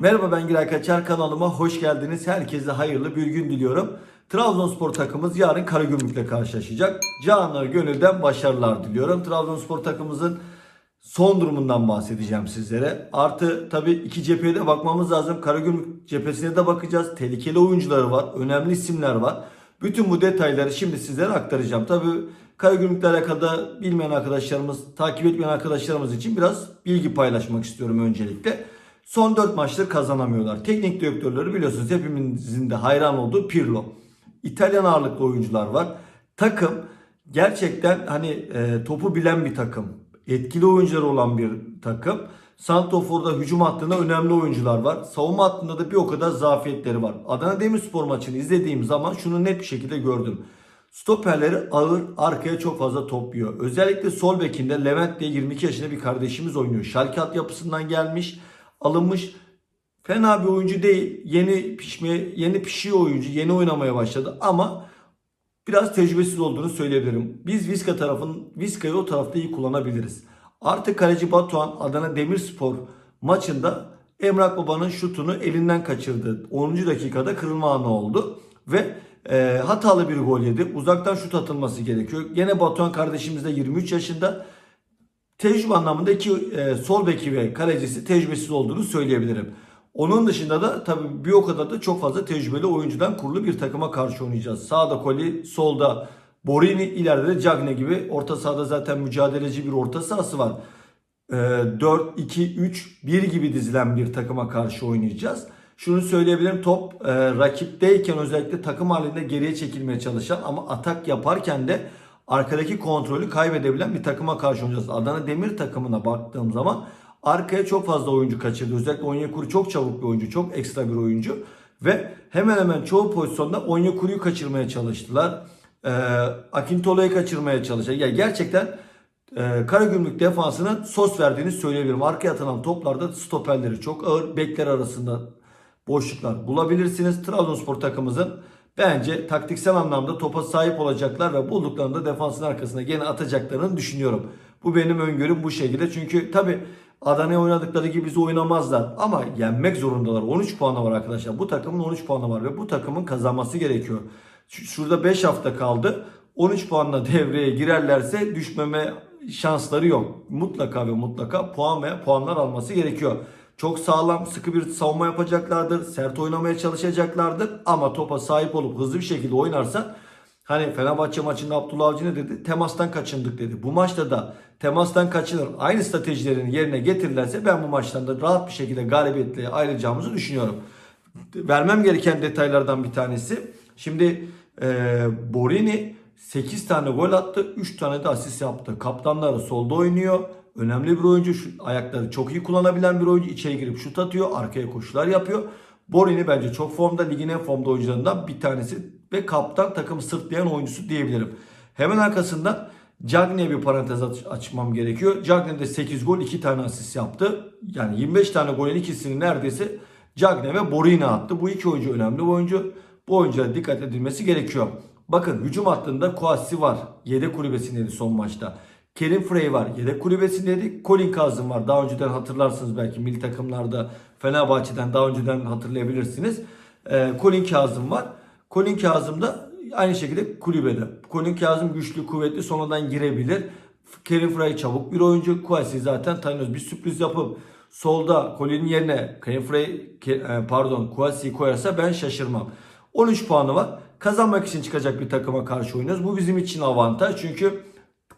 Merhaba ben Giray Kaçar kanalıma hoş geldiniz. Herkese hayırlı bir gün diliyorum. Trabzonspor takımımız yarın Karagümrük'le karşılaşacak. Canı gönülden başarılar diliyorum. Trabzonspor takımımızın son durumundan bahsedeceğim sizlere. Artı tabii iki cepheye de bakmamız lazım. Karagümrük cephesine de bakacağız. Tehlikeli oyuncuları var. Önemli isimler var. Bütün bu detayları şimdi sizlere aktaracağım. Tabii Karagümrük'le alakalı da bilmeyen arkadaşlarımız, takip etmeyen arkadaşlarımız için biraz bilgi paylaşmak istiyorum öncelikle. Son 4 maçtır kazanamıyorlar. Teknik direktörleri biliyorsunuz hepimizin de hayran olduğu Pirlo. İtalyan ağırlıklı oyuncular var. Takım gerçekten hani e, topu bilen bir takım. Etkili oyuncuları olan bir takım. Santofor'da hücum hattında önemli oyuncular var. Savunma hattında da bir o kadar zafiyetleri var. Adana Demirspor maçını izlediğim zaman şunu net bir şekilde gördüm. Stoperleri ağır, arkaya çok fazla top yiyor. Özellikle sol bekinde Levent diye 22 yaşında bir kardeşimiz oynuyor. Schalke yapısından gelmiş, alınmış. Fena bir oyuncu değil. Yeni pişmeye, yeni pişiyor oyuncu. Yeni oynamaya başladı ama biraz tecrübesiz olduğunu söyleyebilirim. Biz Viska tarafın Viska'yı o tarafta iyi kullanabiliriz. Artık kaleci Batuhan Adana Demirspor maçında Emrah Baba'nın şutunu elinden kaçırdı. 10. dakikada kırılma anı oldu ve e, hatalı bir gol yedi. Uzaktan şut atılması gerekiyor. Gene Batuhan kardeşimiz de 23 yaşında. Tecrübe anlamında iki e, sol beki ve kalecisi tecrübesiz olduğunu söyleyebilirim. Onun dışında da tabii bir o kadar da çok fazla tecrübeli oyuncudan kurulu bir takıma karşı oynayacağız. Sağda Koli, solda Borini, ileride de Cagne gibi orta sahada zaten mücadeleci bir orta sahası var. E, 4-2-3-1 gibi dizilen bir takıma karşı oynayacağız. Şunu söyleyebilirim top e, rakipteyken özellikle takım halinde geriye çekilmeye çalışan ama atak yaparken de arkadaki kontrolü kaybedebilen bir takıma karşı oynayacağız. Adana Demir takımına baktığım zaman arkaya çok fazla oyuncu kaçırdı. Özellikle Onyekuru çok çabuk bir oyuncu, çok ekstra bir oyuncu. Ve hemen hemen çoğu pozisyonda Onyekuru'yu kaçırmaya çalıştılar. E, Akintolu'yu kaçırmaya çalıştılar. Ya gerçekten e, Karagümrük defansının sos verdiğini söyleyebilirim. Arkaya atılan toplarda stoperleri çok ağır. Bekler arasında boşluklar bulabilirsiniz. Trabzonspor takımımızın bence taktiksel anlamda topa sahip olacaklar ve bulduklarında defansın arkasına gene atacaklarını düşünüyorum. Bu benim öngörüm bu şekilde. Çünkü tabi Adana'ya oynadıkları gibi bizi oynamazlar. Ama yenmek zorundalar. 13 puanı var arkadaşlar. Bu takımın 13 puanı var ve bu takımın kazanması gerekiyor. Şurada 5 hafta kaldı. 13 puanla devreye girerlerse düşmeme şansları yok. Mutlaka ve mutlaka puan veya puanlar alması gerekiyor. Çok sağlam, sıkı bir savunma yapacaklardır. Sert oynamaya çalışacaklardır. Ama topa sahip olup hızlı bir şekilde oynarsan Hani Fenerbahçe maçında Abdullah Avcı ne dedi? Temastan kaçındık dedi. Bu maçta da temastan kaçınır. Aynı stratejilerini yerine getirirlerse ben bu maçtan da rahat bir şekilde galibiyetle ayrılacağımızı düşünüyorum. Vermem gereken detaylardan bir tanesi. Şimdi e, Borini 8 tane gol attı. 3 tane de asist yaptı. Kaptanları solda oynuyor. Önemli bir oyuncu. Şu ayakları çok iyi kullanabilen bir oyuncu. İçeri girip şut atıyor. Arkaya koşular yapıyor. Borini bence çok formda. Ligin en formda oyuncularından bir tanesi. Ve kaptan takım sırtlayan oyuncusu diyebilirim. Hemen arkasından Cagne'ye bir parantez aç- açmam gerekiyor. Cagne de 8 gol 2 tane asist yaptı. Yani 25 tane golün ikisini neredeyse Cagne ve Borini attı. Bu iki oyuncu önemli bir oyuncu. Bu oyunculara dikkat edilmesi gerekiyor. Bakın hücum hattında Kouassi var. Yedek kulübesindeydi son maçta. Kerim Frey var. Yedek kulübesindeydi. Colin Kazım var. Daha önceden hatırlarsınız belki milli takımlarda Fenerbahçe'den daha önceden hatırlayabilirsiniz. Ee, Colin Kazım var. Colin Kazım da aynı şekilde kulübede. Colin Kazım güçlü, kuvvetli, sonradan girebilir. Kerim Frey çabuk bir oyuncu. Kouassi zaten tanıyoruz. Bir sürpriz yapıp solda Colin'in yerine Kerim Frey, e, pardon Kouassi'yi koyarsa ben şaşırmam. 13 puanı var. Kazanmak için çıkacak bir takıma karşı oynuyoruz. Bu bizim için avantaj. Çünkü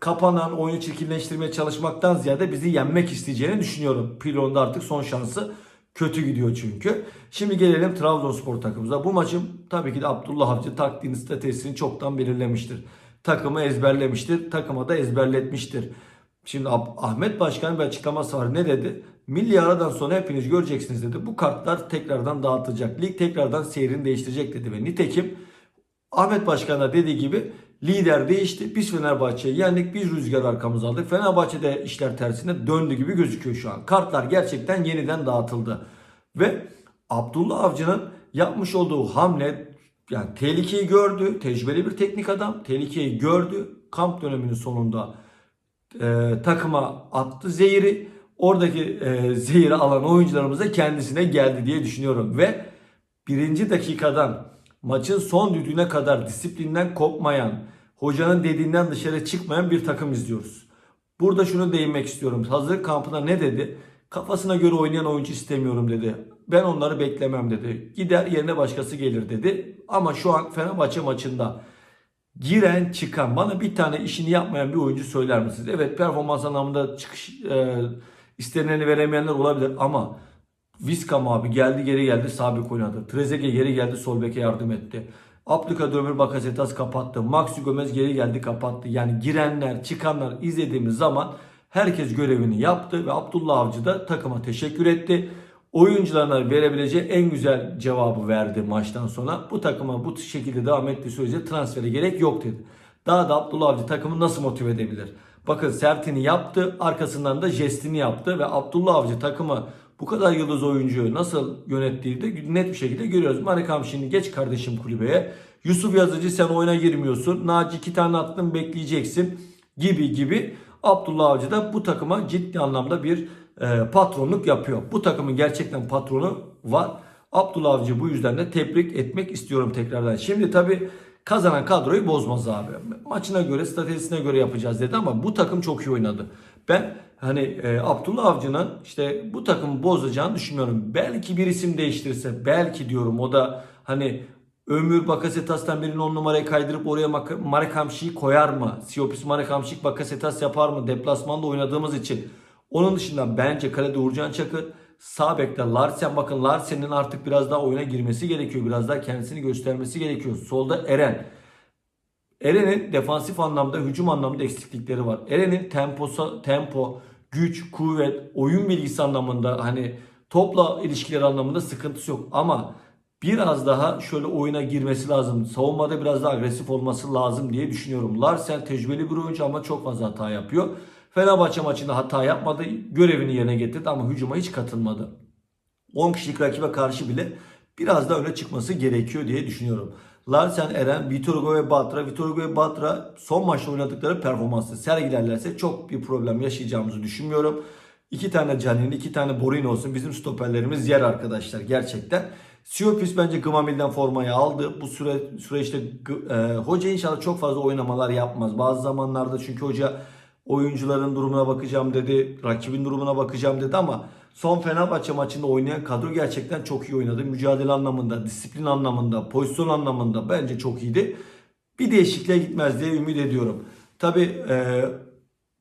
kapanan oyunu çirkinleştirmeye çalışmaktan ziyade bizi yenmek isteyeceğini düşünüyorum. Pilon'un da artık son şansı kötü gidiyor çünkü. Şimdi gelelim Trabzonspor takımımıza. Bu maçın tabii ki de Abdullah Avcı taktiğini, stratejisini çoktan belirlemiştir. Takımı ezberlemiştir. Takıma da ezberletmiştir. Şimdi Ah- Ahmet Başkan'ın bir açıklaması var. Ne dedi? Milli aradan sonra hepiniz göreceksiniz dedi. Bu kartlar tekrardan dağıtılacak. Lig tekrardan seyrini değiştirecek dedi. Ve nitekim Ahmet Başkan da dediği gibi lider değişti. Biz Fenerbahçe'yi yendik. Biz rüzgar arkamıza aldık. Fenerbahçe'de işler tersine döndü gibi gözüküyor şu an. Kartlar gerçekten yeniden dağıtıldı. Ve Abdullah Avcı'nın yapmış olduğu hamle yani tehlikeyi gördü. Tecrübeli bir teknik adam. Tehlikeyi gördü. Kamp döneminin sonunda e, takıma attı zehiri. oradaki e, zehiri alan oyuncularımız da kendisine geldi diye düşünüyorum. Ve birinci dakikadan maçın son düdüğüne kadar disiplinden kopmayan, hocanın dediğinden dışarı çıkmayan bir takım izliyoruz. Burada şunu değinmek istiyorum. Hazırlık kampında ne dedi? Kafasına göre oynayan oyuncu istemiyorum dedi. Ben onları beklemem dedi. Gider yerine başkası gelir dedi. Ama şu an Fenerbahçe maçında giren çıkan bana bir tane işini yapmayan bir oyuncu söyler misiniz? Evet performans anlamında çıkış e, istenileni veremeyenler olabilir ama Viskam abi geldi geri geldi sağ bek oynadı. Trezeguet geri geldi sol beke yardım etti. Abdülkadir Bakasetas kapattı. Maxi Gomez geri geldi kapattı. Yani girenler çıkanlar izlediğimiz zaman herkes görevini yaptı ve Abdullah Avcı da takıma teşekkür etti. Oyuncularına verebileceği en güzel cevabı verdi maçtan sonra. Bu takıma bu şekilde devam ettiği sürece transfere gerek yok dedi. Daha da Abdullah Avcı takımı nasıl motive edebilir? Bakın sertini yaptı, arkasından da jestini yaptı ve Abdullah Avcı takımı bu kadar yıldız oyuncuyu nasıl yönettiği de net bir şekilde görüyoruz. Marikam şimdi geç kardeşim kulübeye. Yusuf Yazıcı sen oyuna girmiyorsun. Naci iki tane attın bekleyeceksin gibi gibi. Abdullah Avcı da bu takıma ciddi anlamda bir e, patronluk yapıyor. Bu takımın gerçekten patronu var. Abdullah Avcı bu yüzden de tebrik etmek istiyorum tekrardan. Şimdi tabi kazanan kadroyu bozmaz abi. Maçına göre, stratejisine göre yapacağız dedi ama bu takım çok iyi oynadı. Ben hani e, Abdullah Avcı'nın işte bu takımı bozacağını düşünmüyorum. Belki bir isim değiştirirse, belki diyorum o da hani Ömür Bakasetas'tan birini on numaraya kaydırıp oraya Mak- Marekamşi'yi koyar mı? Siopis Marekamşik Bakasetas yapar mı? Deplasmanda oynadığımız için. Onun dışında bence kalede Uğurcan Çakır. Sağ bekte Larsen bakın Larsen'in artık biraz daha oyuna girmesi gerekiyor. Biraz daha kendisini göstermesi gerekiyor. Solda Eren. Eren'in defansif anlamda, hücum anlamda eksiklikleri var. Eren'in temposu, tempo, güç, kuvvet, oyun bilgisi anlamında hani topla ilişkileri anlamında sıkıntısı yok. Ama biraz daha şöyle oyuna girmesi lazım. Savunmada biraz daha agresif olması lazım diye düşünüyorum. Larsen tecrübeli bir oyuncu ama çok fazla hata yapıyor. Fenerbahçe maçında hata yapmadı. Görevini yerine getirdi ama hücuma hiç katılmadı. 10 kişilik rakibe karşı bile biraz daha öne çıkması gerekiyor diye düşünüyorum. Larsen, Eren, Vitor Hugo ve Batra. Vitor Hugo ve Batra son maçta oynadıkları performansı sergilerlerse çok bir problem yaşayacağımızı düşünmüyorum. İki tane Canin, iki tane Borin olsun. Bizim stoperlerimiz yer arkadaşlar gerçekten. Siopis bence Gmamil'den formayı aldı. Bu süre süreçte e, hoca inşallah çok fazla oynamalar yapmaz. Bazı zamanlarda çünkü hoca oyuncuların durumuna bakacağım dedi. Rakibin durumuna bakacağım dedi ama son Fenerbahçe maçında oynayan kadro gerçekten çok iyi oynadı. Mücadele anlamında, disiplin anlamında, pozisyon anlamında bence çok iyiydi. Bir değişikliğe gitmez diye ümit ediyorum. Tabi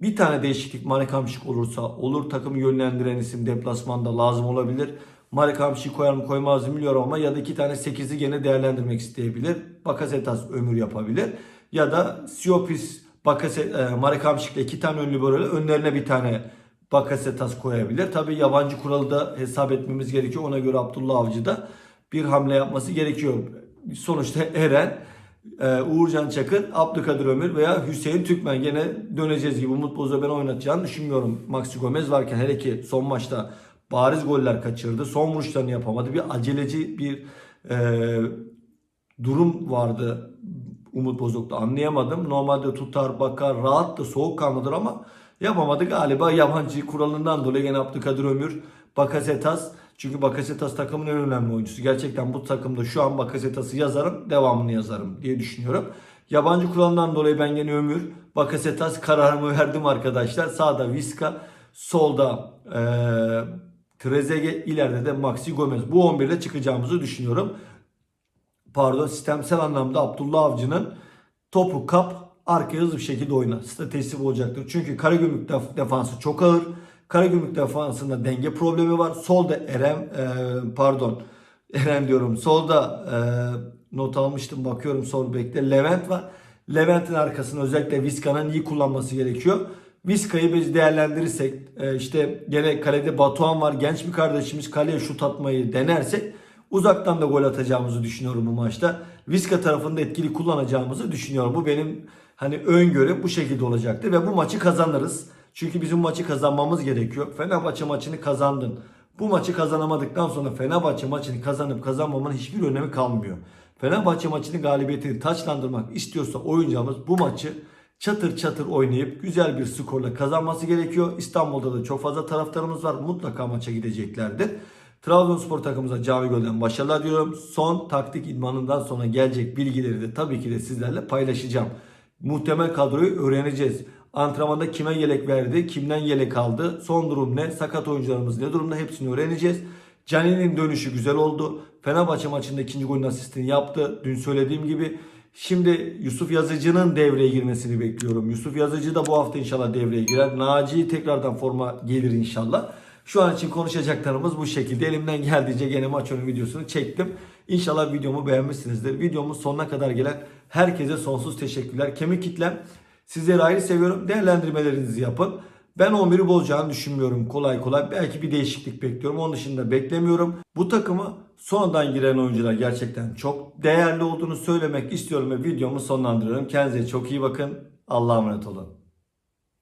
bir tane değişiklik Marek Hamşik olursa olur. Takımı yönlendiren isim deplasmanda lazım olabilir. Marek Hamşik koyar mı koymaz mı bilmiyorum ama ya da iki tane 8'i gene değerlendirmek isteyebilir. Bakasetas ömür yapabilir. Ya da Siopis Bakaset, e, Marek Hamşik'le iki tane önlü böyle önlerine bir tane Bakasetas koyabilir. Tabi yabancı kuralı da hesap etmemiz gerekiyor. Ona göre Abdullah Avcı da bir hamle yapması gerekiyor. Sonuçta Eren, e, Uğurcan Çakır, Abdülkadir Ömür veya Hüseyin Türkmen gene döneceğiz gibi Umut Boz'a ben oynatacağını düşünmüyorum. Maxi Gomez varken hele ki son maçta bariz goller kaçırdı. Son vuruşlarını yapamadı. Bir aceleci bir e, durum vardı Umut Bozok'ta anlayamadım. Normalde tutar bakar rahat da soğukkanlıdır ama yapamadı galiba yabancı kuralından dolayı gene Abdülkadir Ömür Bakasetas çünkü Bakasetas takımın en önemli oyuncusu. Gerçekten bu takımda şu an Bakasetas'ı yazarım, devamını yazarım diye düşünüyorum. Yabancı kuralından dolayı ben gene Ömür, Bakasetas kararımı verdim arkadaşlar. Sağda Viska, solda ee, Trezeguet, ileride de Maxi Gomez. Bu 11'de çıkacağımızı düşünüyorum pardon sistemsel anlamda Abdullah Avcı'nın topu kap arkaya hızlı bir şekilde oyna. Stratejisi olacaktır. Çünkü Karagümrük def- defansı çok ağır. Karagümrük defansında denge problemi var. Solda Eren e, pardon Eren diyorum. Solda e, not almıştım bakıyorum sol bekte Levent var. Levent'in arkasını özellikle Vizca'nın iyi kullanması gerekiyor. Vizca'yı biz değerlendirirsek e, işte gene kalede Batuhan var. Genç bir kardeşimiz kaleye şut atmayı denersek Uzaktan da gol atacağımızı düşünüyorum bu maçta. Viska tarafında etkili kullanacağımızı düşünüyorum. Bu benim hani öngörüm bu şekilde olacaktı ve bu maçı kazanırız. Çünkü bizim maçı kazanmamız gerekiyor. Fenerbahçe maçını kazandın. Bu maçı kazanamadıktan sonra Fenerbahçe maçını kazanıp kazanmamanın hiçbir önemi kalmıyor. Fenerbahçe maçını galibiyetini taçlandırmak istiyorsa oyuncağımız bu maçı çatır çatır oynayıp güzel bir skorla kazanması gerekiyor. İstanbul'da da çok fazla taraftarımız var. Mutlaka maça gideceklerdir. Trabzonspor takımımıza Cami Göl'den başarılar diliyorum. Son taktik idmanından sonra gelecek bilgileri de tabii ki de sizlerle paylaşacağım. Muhtemel kadroyu öğreneceğiz. Antrenmanda kime yelek verdi, kimden yelek aldı, son durum ne, sakat oyuncularımız ne durumda hepsini öğreneceğiz. Caner'in dönüşü güzel oldu. Fenerbahçe maçında ikinci golün asistini yaptı. Dün söylediğim gibi. Şimdi Yusuf Yazıcı'nın devreye girmesini bekliyorum. Yusuf Yazıcı da bu hafta inşallah devreye girer. Naci tekrardan forma gelir inşallah. Şu an için konuşacaklarımız bu şekilde. Elimden geldiğince gene maç önü videosunu çektim. İnşallah videomu beğenmişsinizdir. Videomun sonuna kadar gelen herkese sonsuz teşekkürler. Kemik kitlem sizleri ayrı seviyorum. Değerlendirmelerinizi yapın. Ben 11'i bozacağını düşünmüyorum kolay kolay. Belki bir değişiklik bekliyorum. Onun dışında beklemiyorum. Bu takımı sonradan giren oyuncular gerçekten çok değerli olduğunu söylemek istiyorum ve videomu sonlandırıyorum. Kendinize çok iyi bakın. Allah'a emanet olun.